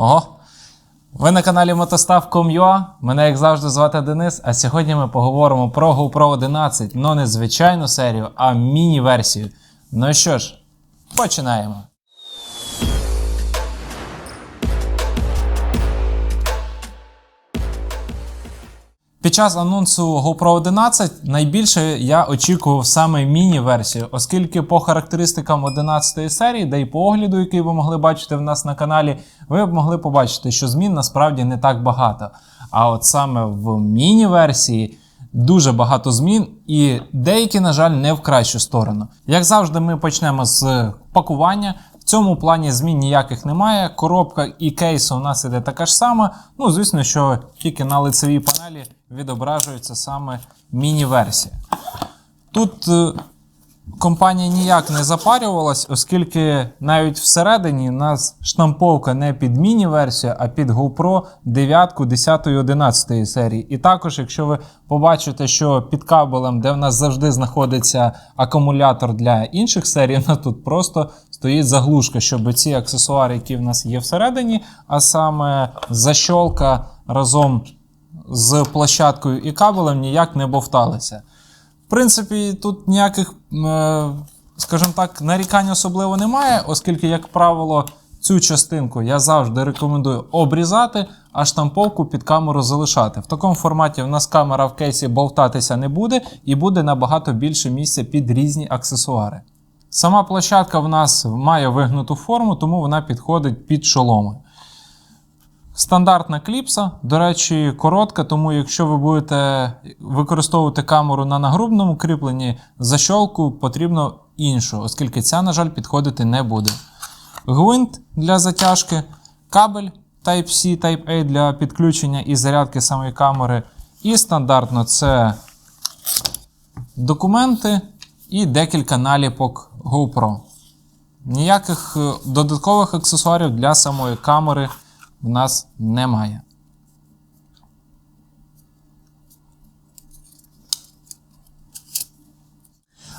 Ого. Ви на каналі Мотостав.com.ua. Мене, як завжди, звати Денис. А сьогодні ми поговоримо про GoPro 11. Ну не звичайну серію, а міні-версію. Ну що ж, починаємо. Під час анонсу GoPro 11 найбільше я очікував саме міні-версію, оскільки по характеристикам 11 серії, де й по огляду, який ви могли бачити в нас на каналі, ви б могли побачити, що змін насправді не так багато. А от саме в міні-версії дуже багато змін, і деякі, на жаль, не в кращу сторону. Як завжди, ми почнемо з пакування. Цьому плані змін ніяких немає. Коробка і кейс у нас іде така ж сама. Ну, звісно, що тільки на лицевій панелі відображується саме міні-версія. Тут е, компанія ніяк не запарювалась, оскільки навіть всередині нас штамповка не під міні-версію, а під GoPro 9, 10, 11 серії. І також, якщо ви побачите, що під кабелем, де в нас завжди знаходиться акумулятор для інших серій, у нас тут просто стоїть заглушка, щоб ці аксесуари, які в нас є всередині, а саме защолка разом з площадкою і кабелем ніяк не бовталися. Принципі, тут ніяких, е, скажімо так, нарікань особливо немає, оскільки, як правило, цю частинку я завжди рекомендую обрізати, а штамповку під камеру залишати. В такому форматі в нас камера в кейсі болтатися не буде і буде набагато більше місця під різні аксесуари. Сама площадка в нас має вигнуту форму, тому вона підходить під шоломи. Стандартна кліпса, до речі, коротка, тому якщо ви будете використовувати камеру на нагрудному кріпленні, защолку потрібно іншу, оскільки ця, на жаль, підходити не буде. Гвинт для затяжки, кабель Type-C, Type-A для підключення і зарядки самої камери. І стандартно це документи і декілька наліпок GoPro. Ніяких е, додаткових аксесуарів для самої камери в нас немає.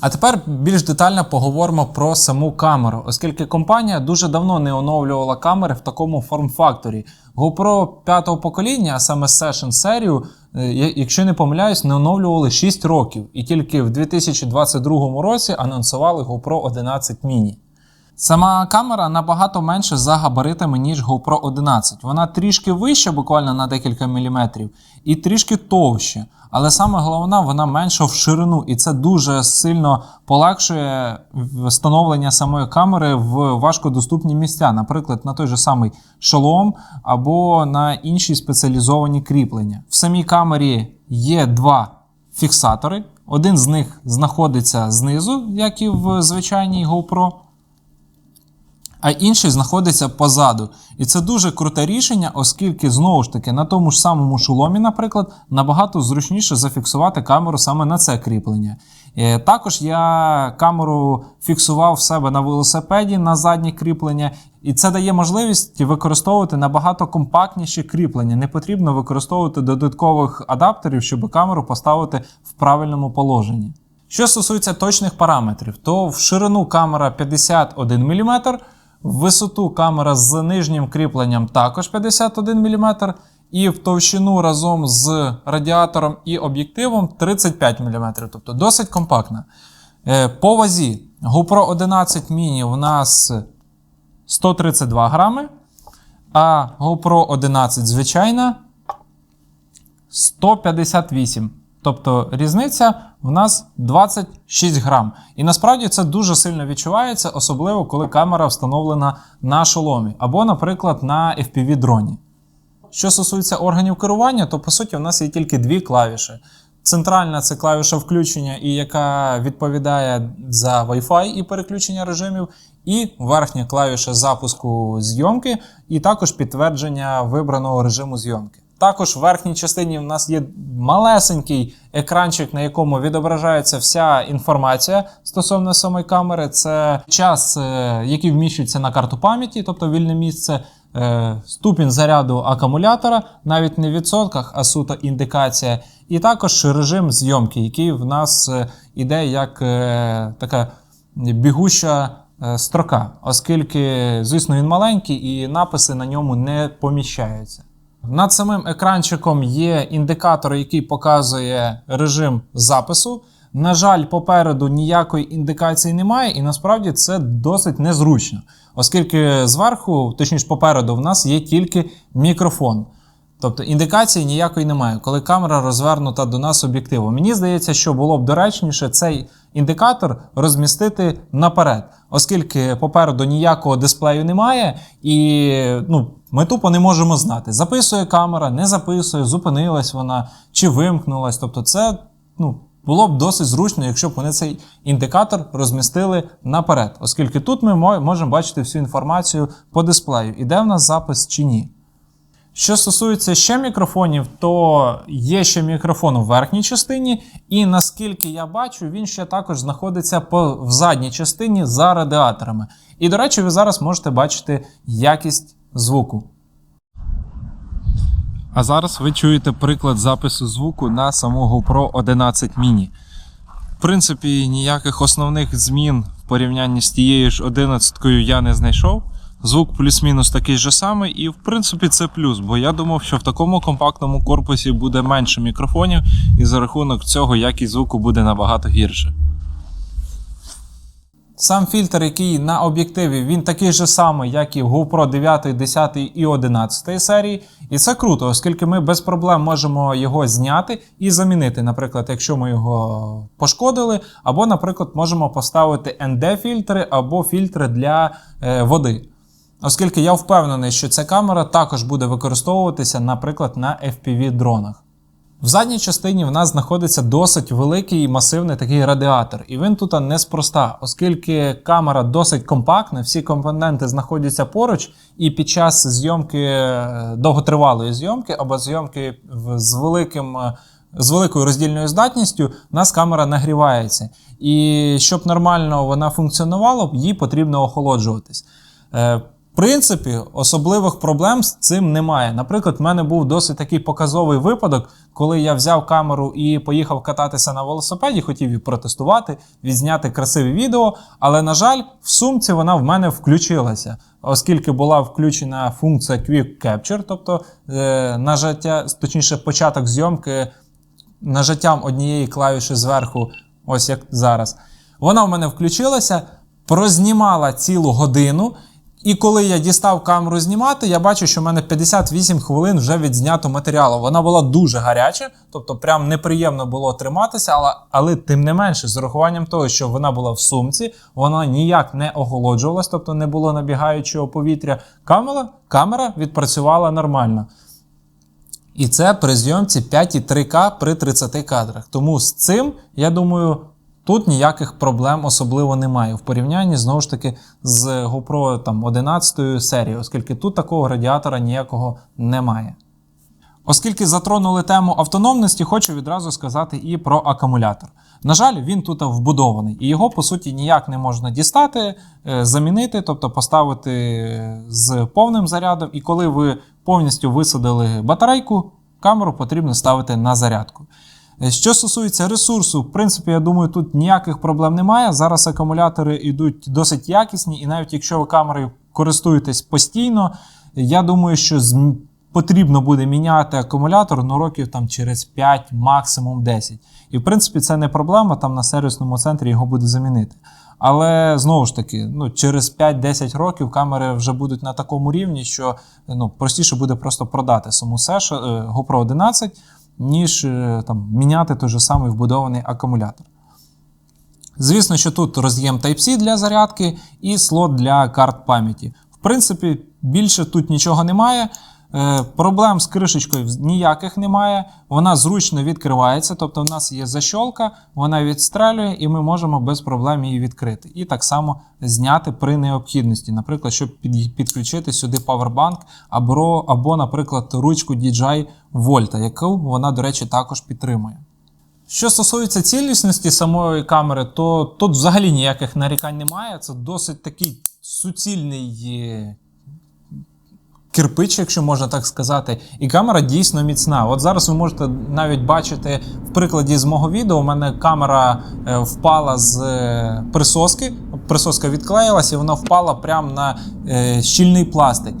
А тепер більш детально поговоримо про саму камеру, оскільки компанія дуже давно не оновлювала камери в такому форм-факторі. GoPro 5-го покоління, а саме Session серію, е, якщо не помиляюсь, не оновлювали 6 років. І тільки в 2022 році анонсували GoPro 11 Mini. Сама камера набагато менше за габаритами, ніж GoPro 11. Вона трішки вища, буквально на декілька міліметрів, і трішки товще. Але саме головне, вона менша в ширину, і це дуже сильно полегшує встановлення самої камери в важкодоступні місця, наприклад, на той же самий шолом або на інші спеціалізовані кріплення. В самій камері є два фіксатори. Один з них знаходиться знизу, як і в звичайній GoPro а інший знаходиться позаду. І це дуже круте рішення, оскільки знову ж таки на тому ж самому шоломі, наприклад, набагато зручніше зафіксувати камеру саме на це кріплення. Е, Також я камеру фіксував в себе на велосипеді на заднє кріплення, і це дає можливість використовувати набагато компактніші кріплення. Не потрібно використовувати додаткових адаптерів, щоб камеру поставити в правильному положенні. Що стосується точних параметрів, то в ширину камера 51 мм, висоту камера з нижнім кріпленням також 51 мм, і в товщину разом з радіатором і об'єктивом 35 мм, тобто досить компактна. Е, По вазі GoPro 11 mini у нас 132 грами, а GoPro 11 звичайна 158. Тобто різниця в нас 26 грам. І насправді це дуже сильно відчувається, особливо коли камера встановлена на шоломі або, наприклад, на FPV-дроні. Що стосується органів керування, то по суті у нас є тільки дві клавіші. Центральна це клавіша включення, і яка відповідає за Wi-Fi і переключення режимів, і верхня клавіша запуску зйомки, і також підтвердження вибраного режиму зйомки. Також в верхній частині в нас є малесенький екранчик, на якому відображається вся інформація стосовно самої камери. Це час, е, який вміщується на карту пам'яті, тобто вільне місце, е, ступінь заряду акумулятора, навіть не в відсотках, а суто індикація. І також режим зйомки, який в нас е, іде як така бігуща строка, оскільки, звісно, він маленький і написи на ньому не поміщаються. Над самим екранчиком є індикатор, який показує режим запису. На жаль, попереду ніякої індикації немає, і насправді це досить незручно, оскільки зверху, точніше попереду, в нас є тільки мікрофон. Тобто індикації ніякої немає, коли камера розвернута до нас об'єктивом. Мені здається, що було б доречніше цей індикатор розмістити наперед, оскільки попереду ніякого дисплею немає, і ну, ми тупо не можемо знати, записує камера, не записує, зупинилась вона чи вимкнулась. Тобто, це ну, було б досить зручно, якщо б вони цей індикатор розмістили наперед, оскільки тут ми можемо бачити всю інформацію по дисплею, іде в нас запис чи ні. Що стосується ще мікрофонів, то є ще мікрофон у верхній частині, і наскільки я бачу, він ще також знаходиться в задній частині за радіаторами. І, до речі, ви зараз можете бачити якість звуку. А зараз ви чуєте приклад запису звуку на саму GoPro 11 mini. В принципі, ніяких основних змін в порівнянні з тією ж 11 я не знайшов. Звук плюс-мінус такий же самий, і в принципі це плюс, бо я думав, що в такому компактному корпусі буде менше мікрофонів, і за рахунок цього якість звуку буде набагато гірше. Сам фільтр, який на об'єктиві, він такий же самий, як і в GoPro 9, 10 і 11 серії. І це круто, оскільки ми без проблем можемо його зняти і замінити. Наприклад, якщо ми його пошкодили, або, наприклад, можемо поставити ND-фільтри або фільтри для е, води. Оскільки я впевнений, що ця камера також буде використовуватися, наприклад, на FPV-дронах. В задній частині в нас знаходиться досить великий і масивний такий радіатор, і він тут неспроста, оскільки камера досить компактна, всі компоненти знаходяться поруч, і під час зйомки е, довготривалої зйомки або зйомки з великим. е, З великою роздільною здатністю у нас камера нагрівається. І щоб нормально вона функціонувала, їй потрібно охолоджуватись. Принципі, особливих проблем з цим немає. Наприклад, в мене був досить такий показовий випадок, коли я взяв камеру і поїхав кататися на велосипеді, хотів її протестувати, відзняти красиві відео. Але, на жаль, в сумці вона в мене включилася, оскільки була включена функція Quick Capture, тобто е, нажаття, точніше, початок зйомки нажаттям однієї клавіші зверху, ось як зараз. Вона в мене включилася, прознімала цілу годину. І коли я дістав камеру знімати, я бачу, що в мене 58 хвилин вже відзнято матеріалу. Вона була дуже гаряча, тобто прям неприємно було триматися, але, але тим не менше, з урахуванням того, що вона була в сумці, вона ніяк не охолоджувалась, тобто не було набігаючого повітря. Камера, камера відпрацювала нормально. І це при зйомці 5,3К при 30 кадрах. Тому з цим, я думаю, тут ніяких проблем особливо немає в порівнянні знову ж таки з GoPro там, 11 серією, оскільки тут такого радіатора ніякого немає. Оскільки затронули тему автономності, хочу відразу сказати і про акумулятор. На жаль, він тут вбудований, і його по суті ніяк не можна дістати, е, замінити, тобто поставити з повним зарядом. І коли ви повністю висадили батарейку, камеру потрібно ставити на зарядку. Е, Що стосується ресурсу, в принципі, я думаю, тут ніяких проблем немає. Зараз акумулятори йдуть досить якісні, і навіть якщо ви камерою користуєтесь постійно, я думаю, що потрібно буде міняти акумулятор ну, років там через 5, максимум 10. І в принципі це не проблема, там на сервісному центрі його буде замінити. Але знову ж таки, ну, через 5-10 років камери вже будуть на такому рівні, що ну, простіше буде просто продати саму Sesh, е, GoPro 11, ніж е, там, міняти той же самий вбудований акумулятор. Звісно, що тут роз'єм Type-C для зарядки і слот для карт пам'яті. В принципі, більше тут нічого немає. Е, Проблем з кришечкою ніяких немає. Вона зручно відкривається, тобто в нас є защолка, вона відстрелює, і ми можемо без проблем її відкрити. І так само зняти при необхідності, наприклад, щоб підключити сюди павербанк або, або, наприклад, ручку DJI Volta, яку вона, до речі, також підтримує. Що стосується цілісності самої камери, то тут взагалі ніяких нарікань немає. Це досить такий суцільний е, кирпич, якщо можна так сказати, і камера дійсно міцна. От зараз ви можете навіть бачити в прикладі з мого відео. У мене камера е, впала з е, присоски. Присоска відклеїлася, і вона впала прямо на е, щільний пластик.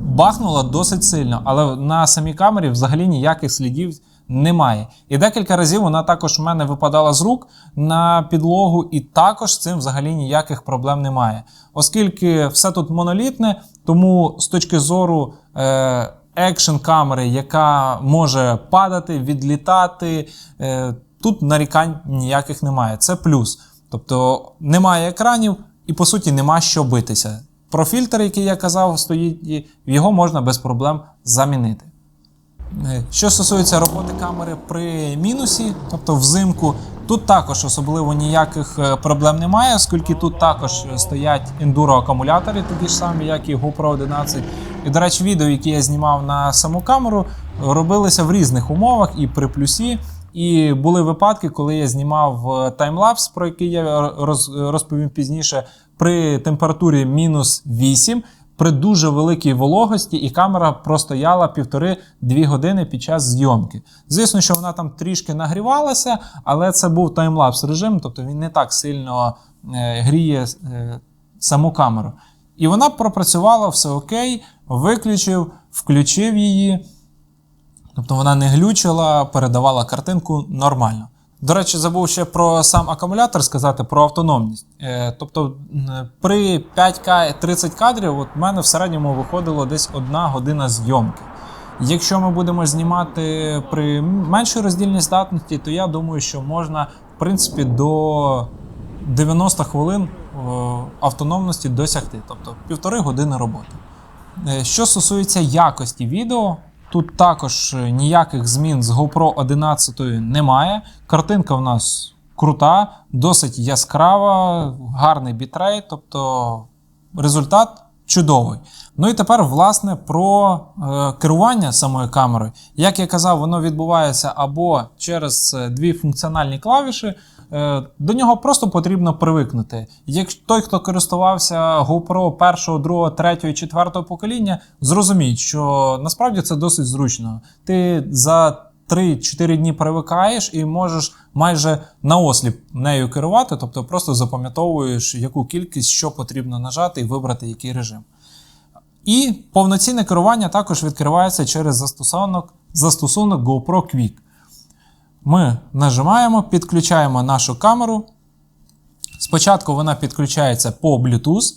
Бахнула досить сильно, але на самій камері взагалі ніяких слідів немає. І декілька разів вона також в мене випадала з рук на підлогу, і також з цим взагалі ніяких проблем немає. Оскільки все тут монолітне, тому з точки зору е, екшн камери, яка може падати, відлітати, е, тут нарікань ніяких немає. Це плюс. Тобто немає екранів і по суті нема що битися. Про фільтр, який я казав, стоїть, його можна без проблем замінити. Е, Що стосується роботи камери при мінусі, тобто взимку, тут також особливо ніяких е, проблем немає, оскільки тут також стоять ендуро акумулятори, такі ж самі, як і GoPro 11. І, до речі, відео, які я знімав на саму камеру, робилися в різних умовах і при плюсі. І були випадки, коли я знімав е, таймлапс, про який я роз- розповім пізніше, при температурі мінус 8, при дуже великій вологості, і камера простояла півтори-дві години під час зйомки. Звісно, що вона там трішки нагрівалася, але це був таймлапс режим, тобто він не так сильно е, гріє е, саму камеру. І вона пропрацювала все окей, виключив, включив її. Тобто вона не глючила, передавала картинку нормально. До речі, забув ще про сам акумулятор сказати про автономність. Е, тобто при 5К 30 кадрів, от в мене в середньому виходило десь одна година зйомки. Якщо ми будемо знімати при меншій роздільній здатності, то я думаю, що можна в принципі до 90 хвилин е, автономності досягти, тобто півтори години роботи. Е, Що стосується якості відео, тут також е, ніяких змін з GoPro 11 немає. Картинка в нас крута, досить яскрава, гарний бітрейт, тобто результат чудовий. Ну і тепер, власне, про е, керування самою камерою. Як я казав, воно відбувається або через е, дві функціональні клавіші. Е, До нього просто потрібно привикнути. Якщо той, хто користувався GoPro першого, другого, третього четвертого покоління, зрозуміють, що насправді це досить зручно. Ти за 3-4 дні привикаєш і можеш майже наосліп нею керувати, тобто просто запам'ятовуєш, яку кількість, що потрібно нажати і вибрати який режим. І повноцінне керування також відкривається через застосунок, застосунок GoPro Quick. Ми нажимаємо, підключаємо нашу камеру. Спочатку вона підключається по Bluetooth,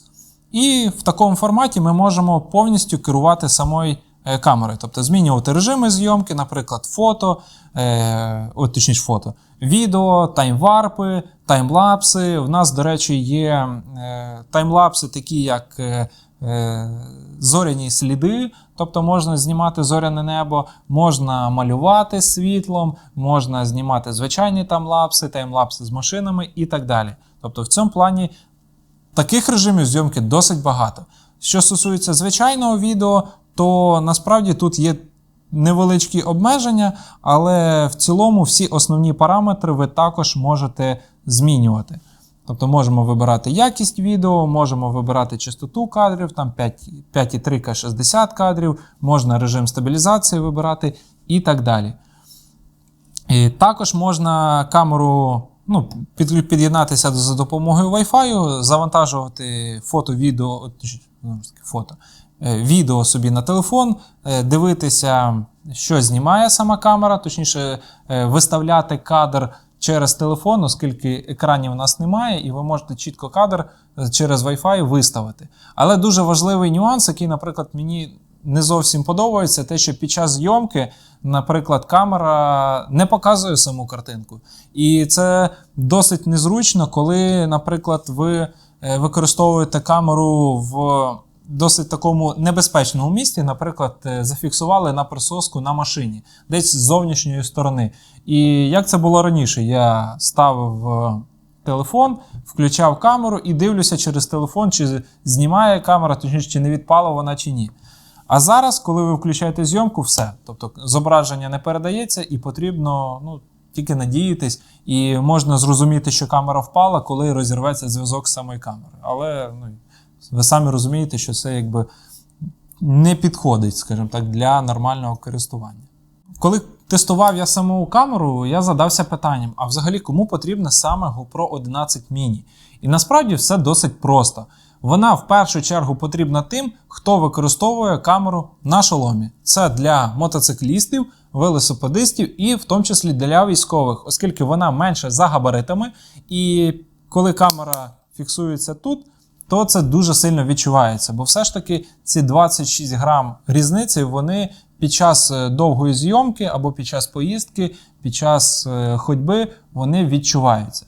і в такому форматі ми можемо повністю керувати самою е, камерою. Тобто змінювати режими зйомки, наприклад, фото, е, о, точніше фото, відео, таймварпи, таймлапси. В нас, до речі, є е, таймлапси, такі як зоряні сліди, тобто можна знімати зоряне небо, можна малювати світлом, можна знімати звичайні таймлапси, таймлапси з машинами і так далі. Тобто в цьому плані таких режимів зйомки досить багато. Що стосується звичайного відео, то насправді тут є невеличкі обмеження, але в цілому всі основні параметри ви також можете змінювати. Тобто можемо вибирати якість відео, можемо вибирати частоту кадрів, там 5 5,3 60 кадрів, можна режим стабілізації вибирати і так далі. І також можна камеру ну, під'єднатися за допомогою Wi-Fi, завантажувати фото, відео, таки, фото, відео собі на телефон, е, дивитися, що знімає сама камера, точніше, е, виставляти кадр через телефон, оскільки екранів у нас немає, і ви можете чітко кадр е, через Wi-Fi виставити. Але дуже важливий нюанс, який, наприклад, мені не зовсім подобається, те, що під час зйомки, наприклад, камера не показує саму картинку. І це досить незручно, коли, наприклад, ви е, використовуєте камеру в досить такому небезпечному місці, наприклад, е, зафіксували на присоску на машині, десь з зовнішньої сторони. І як це було раніше, я ставив. е, Телефон, включав камеру і дивлюся через телефон, чи знімає камера, точніше, чи не відпала вона чи ні. А зараз, коли ви включаєте зйомку, все. Тобто зображення не передається, і потрібно ну, тільки надіятись, і можна зрозуміти, що камера впала, коли розірветься зв'язок з самою камерою. Але ну, ви самі розумієте, що це якби не підходить, скажімо так, для нормального користування. Коли тестував я саму камеру, я задався питанням: а взагалі кому потрібна саме GoPro 11 Mini? І насправді все досить просто. Вона в першу чергу потрібна тим, хто використовує камеру на шоломі. Це для мотоциклістів, велосипедистів і в тому числі для військових, оскільки вона менше за габаритами. І коли камера фіксується тут, то це дуже сильно відчувається. Бо все ж таки ці 26 грам різниці вони під час е, довгої зйомки або під час поїздки, під час е, ходьби вони відчуваються.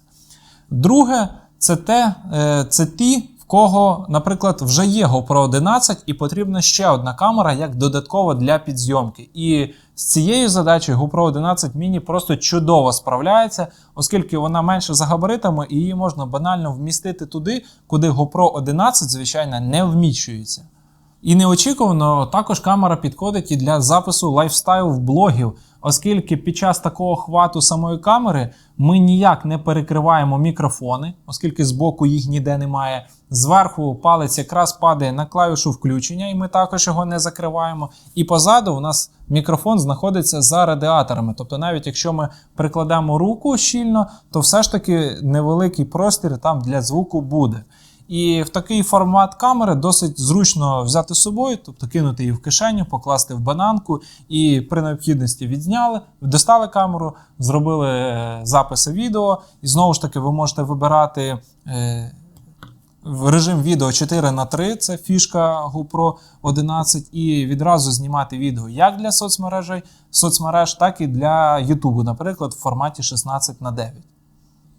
Друге, це те, е, це ті, кого, наприклад, вже є GoPro 11 і потрібна ще одна камера як додаткова для підзйомки. І з цією задачею GoPro 11 Mini просто чудово справляється, оскільки вона менше за габаритами і її можна банально вмістити туди, куди GoPro 11, звичайно, не вміщується. І неочікувано також камера підходить і для запису лайфстайл в блогів, оскільки під час такого хвату самої камери ми ніяк не перекриваємо мікрофони, оскільки збоку їх ніде немає. Зверху палець якраз падає на клавішу включення, і ми також його не закриваємо. І позаду у нас мікрофон знаходиться за радіаторами. Тобто, навіть якщо ми прикладемо руку щільно, то все ж таки невеликий простір там для звуку буде. І в такий формат камери досить зручно взяти з собою, тобто кинути її в кишеню, покласти в бананку і при необхідності відзняли, достали камеру, зробили е, записи відео. І знову ж таки, ви можете вибирати. е, режим відео 4 на 3 це фішка GoPro 11, і відразу знімати відео як для соцмережей, соцмереж, так і для YouTube, наприклад, в форматі 16 на 9.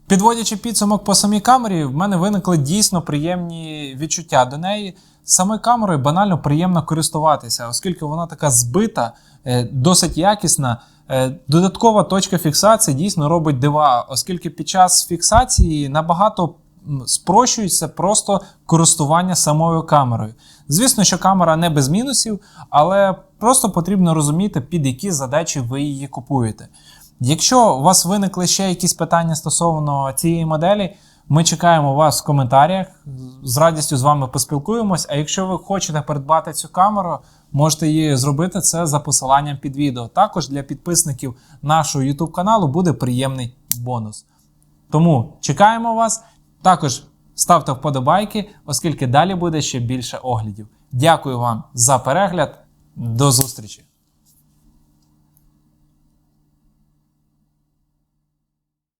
Підводячи підсумок по самій камері, в мене виникли дійсно приємні відчуття до неї. Саме камерою банально приємно користуватися, оскільки вона така збита, е, досить якісна. Е, Додаткова точка фіксації дійсно робить дива, оскільки під час фіксації набагато спрощується просто користування самою камерою. Звісно, що камера не без мінусів, але просто потрібно розуміти, під які задачі ви її купуєте. Якщо у вас виникли ще якісь питання стосовно цієї моделі, ми чекаємо вас в коментарях. З радістю з вами поспілкуємось. А якщо ви хочете придбати цю камеру, можете її зробити це за посиланням під відео. Також для підписників нашого YouTube каналу буде приємний бонус. Тому чекаємо вас. Також ставте вподобайки, оскільки далі буде ще більше оглядів. Дякую вам за перегляд. До зустрічі!